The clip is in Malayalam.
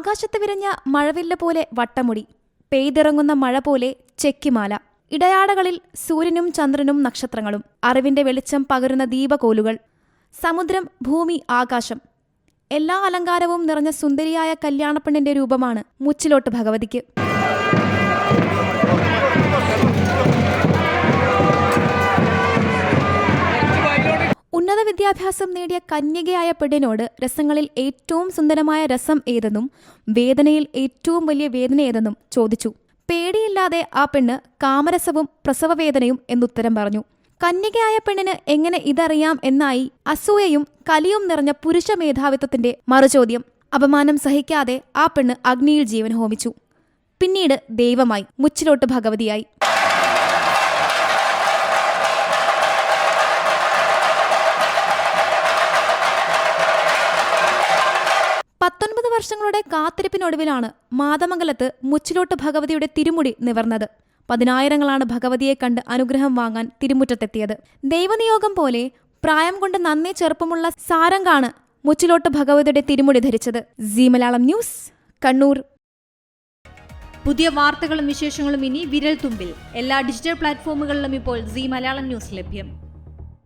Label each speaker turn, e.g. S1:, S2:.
S1: ആകാശത്ത് വിരഞ്ഞ മഴവില്ല പോലെ വട്ടമുടി പെയ്തിറങ്ങുന്ന മഴ പോലെ ചെക്കിമാല ഇടയാടകളിൽ സൂര്യനും ചന്ദ്രനും നക്ഷത്രങ്ങളും അറിവിന്റെ വെളിച്ചം പകരുന്ന ദീപകോലുകൾ സമുദ്രം ഭൂമി ആകാശം. എല്ലാ അലങ്കാരവും നിറഞ്ഞ സുന്ദരിയായ കല്യാണപ്പെണ്ണിന്റെ രൂപമാണ് മുച്ചിലോട്ട് ഭഗവതിക്ക്. വിദ്യാഭ്യാസം നേടിയ കന്യകയായ പെണ്ണിനോട് രസങ്ങളിൽ ഏറ്റവും സുന്ദരമായ രസം ഏതെന്നും വേദനയിൽ ഏറ്റവും വലിയ വേദന ഏതെന്നും ചോദിച്ചു. പേടിയില്ലാതെ ആ പെണ്ണ് കാമരസവും പ്രസവവേദനയും എന്നുത്തരം പറഞ്ഞു. കന്യകയായ പെണ്ണിന് എങ്ങനെ ഇതറിയാം എന്നായി അസൂയയും കലിയും നിറഞ്ഞ പുരുഷ മേധാവിത്വത്തിന്റെ മറുചോദ്യം. അപമാനം സഹിക്കാതെ ആ പെണ്ണ് അഗ്നിയിൽ ജീവൻ ഹോമിച്ചു. പിന്നീട് ദൈവമായി മുച്ചിലോട്ട് ഭഗവതിയായി. പത്തൊൻപത് വർഷങ്ങളുടെ കാത്തിരിപ്പിനൊടുവിലാണ് മാതമംഗലത്ത് മുച്ചിലോട്ട് ഭഗവതിയുടെ തിരുമുടി നിവർന്നത്. പതിനായിരങ്ങളാണ് ഭഗവതിയെ കണ്ട് അനുഗ്രഹം വാങ്ങാൻ തിരുമുറ്റത്തെത്തിയത്. ദൈവനിയോഗം പോലെ പ്രായം കൊണ്ട് നന്നേ ചെറുപ്പമുള്ള സാരംഗാണ് മുച്ചിലോട്ട് ഭഗവതിയുടെ തിരുമുടി ധരിച്ചത്. Zee Malayalam news Kannur.
S2: പുതിയ വാർത്തകളും വിശേഷങ്ങളും ഇനി വിരൽ തുമ്പിൽ എല്ലാ ഡിജിറ്റൽ പ്ലാറ്റ്ഫോമുകളിലും ഇപ്പോൾ സി മലയാളം ന്യൂസ് ലഭ്യം.